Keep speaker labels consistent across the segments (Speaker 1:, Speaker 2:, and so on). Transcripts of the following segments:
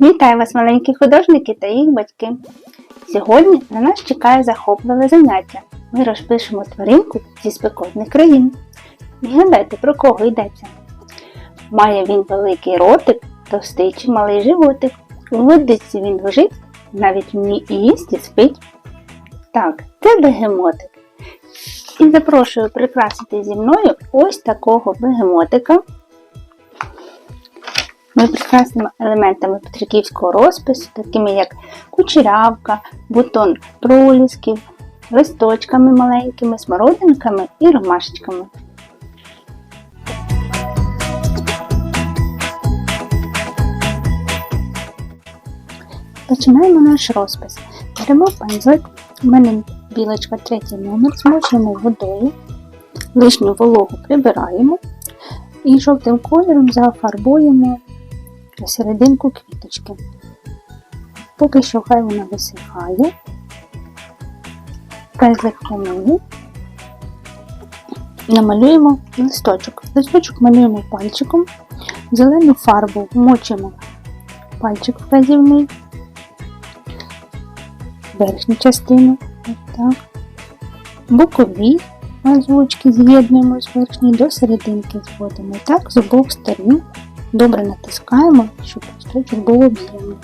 Speaker 1: Вітаю вас, маленькі художники та їх батьки. Сьогодні на нас чекає захопливе заняття. Ми розпишемо тваринку зі спекотних країн. Згадайте, про кого йдеться. Має він великий ротик, товстий чи малий животик. У водиці він лежить, навіть вміє і їсть і спить. Так, це бегемотик. І запрошую прикрасити зі мною ось такого бегемотика. Ми прикрасимо елементами петриківського розпису, такими як кучерявка, бутон пролісків, листочками маленькими, смородинками і ромашечками. Починаємо наш розпис. Беремо пензлик, у мене білочка третій номер, змочуємо водою, лишню вологу прибираємо і жовтим кольором зафарбуємо серединку квіточки. Поки що хай вона висихає. Пензлик помию. Намалюємо листочок. Листочок малюємо пальчиком, зелену фарбу вмочимо пальчик вказівний, верхню частину, так. бокові мазочки з'єднуємо з верхньої до серединки зводимо. Так з обох сторін добре натискаємо, щоб листочок був об'ємний.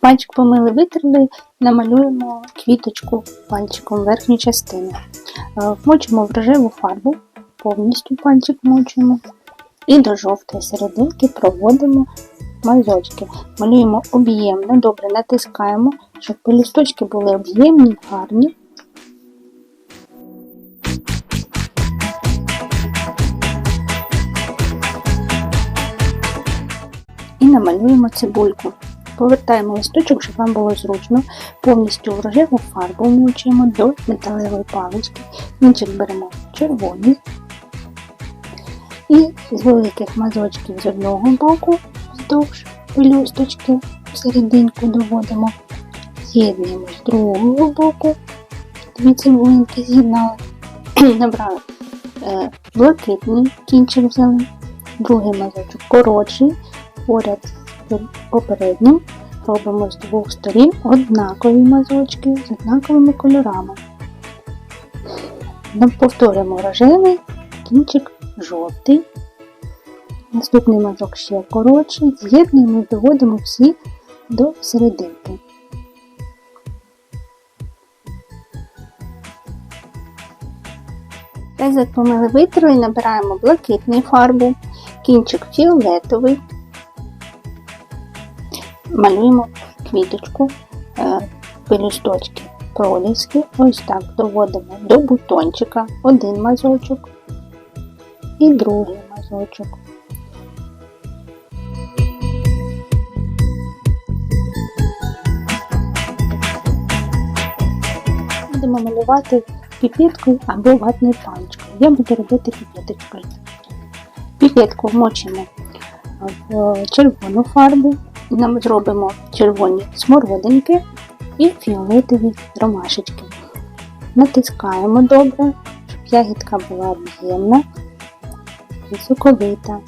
Speaker 1: Пальчик помили, витерли, намалюємо квіточку пальчиком верхню частину. Е, Вмочимо в рожеву фарбу, повністю пальчик мочимо. І до жовтої серединки проводимо мазочки. Малюємо об'ємно, добре натискаємо, щоб пелюсточки були об'ємні, гарні. І намалюємо цибульку. Повертаємо листочок, щоб вам було зручно. Повністю в рожеву фарбу вмочуємо до металевої палички. Кінчик беремо червоний. І з великих мазочків з одного боку вздовж пелюсточки серединку доводимо. З'єднуємо з другого боку. Дві цибулинки з'єднали. Набрали е, блакитний кінчик взяли, другий мазочок коротший, поряд з попереднім робимо з двох сторін однакові мазочки з однаковими кольорами. Нам Повторюємо рожевий, кінчик жовтий. Наступний мазок ще коротший, з'єднуємо і доводимо всі до серединки. Пезик помили витерли, набираємо блакитну фарбу, кінчик фіолетовий, малюємо квіточку, е, пелюсточки, проліски. Ось так доводимо до бутончика один мазочок і другий мазочок. Будемо малювати піпеткою або ватною паличкою. Я буду робити піпеточкою. Піпетку вмочимо в червону фарбу, нам зробимо червоні смородинки і фіолетові ромашечки. Натискаємо добре, щоб ягідка була об'ємна і соковита.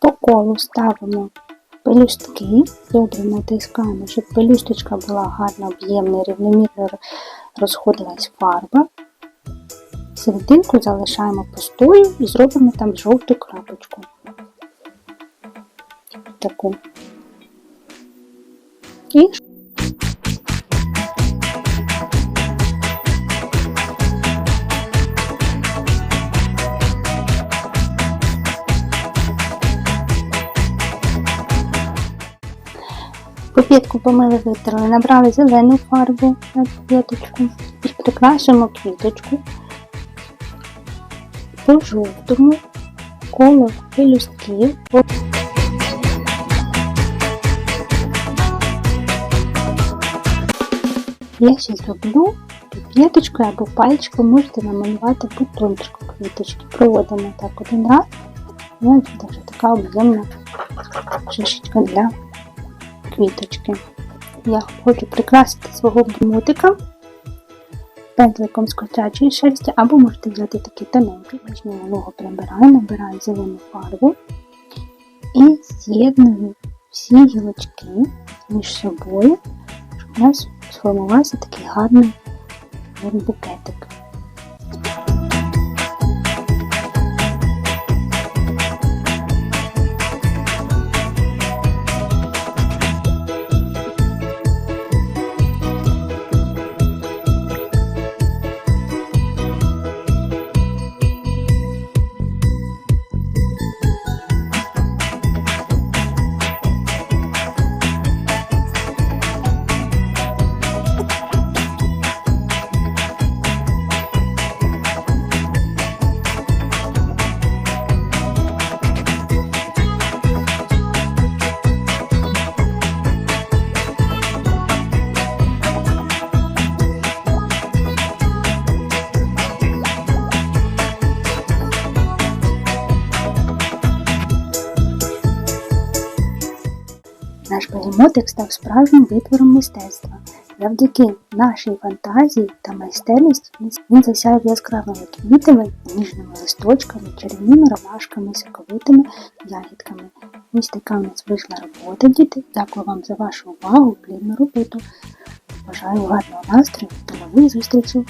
Speaker 1: По колу ставимо пелюстки, добре натискаємо, щоб пелюсточка була гарно об'ємна, рівномірно розходилась фарба. Серединку залишаємо пустою і зробимо там жовту крапочку. Таку. І Попітку помили витерли, набрали зелену фарбу на п'яточку і прикрашимо квіточку по жовтому коло пелюстків. Я ще зроблю п'яточкою або пальчиком можете намалювати бутончик квіточки. Проводимо так один раз. І така об'ємна шишечка для квіточки. Я хочу прикрасити свого мотика пензликом з котячої шерсті, або можете взяти такий тоненький. Почну волого прибираю, набираю зелену фарбу і з'єдную всі гілочки між собою, щоб у нас сформувався такий гарний букетик. Наш бегемотик став справжнім витвором мистецтва. Завдяки нашій фантазії та майстерності він засяяв яскравими квітами, ніжними листочками, чарівними ромашками, соковитими ягідками. Ось така в нас вийшла робота, діти. Дякую вам за вашу увагу, плідну роботу. Бажаю гарного настрою, до нових зустрічей!